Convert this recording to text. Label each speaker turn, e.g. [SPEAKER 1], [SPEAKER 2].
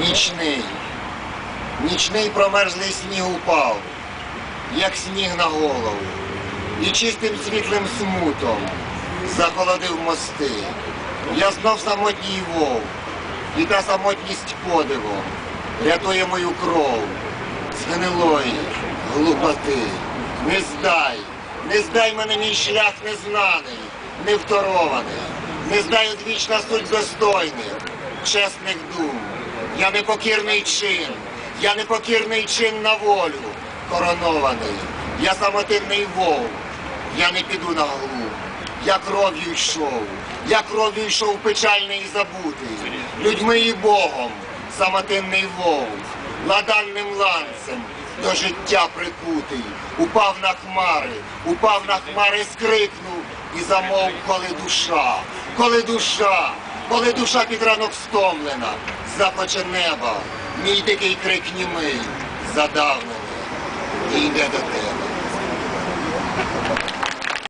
[SPEAKER 1] Нічний, нічний промерзлий сніг упав, як сніг на голову, і чистим світлим смутом захолодив мости. Я знов самотній вовк, і та самотність подивом рятує мою кров. З гнилої глупоти. Не здай, не здай мене мій шлях незнаний, невторований, не здай одвічна суть достойних, чесних дум. Я непокірний чин, я непокірний чин на волю, коронований. Я самотинний вовк, я не піду на глум. Я кров'ю йшов, я кров'ю йшов печальний і забутий, людьми і Богом, самотинний вовк, ладальним ланцем до життя прикутий, упав на хмари, упав на хмари, скрикнув і замовк, коли душа, коли душа, коли душа під ранок стомлена, захоче неба, мій дикий крик німий, задавнений, і йде до тебе.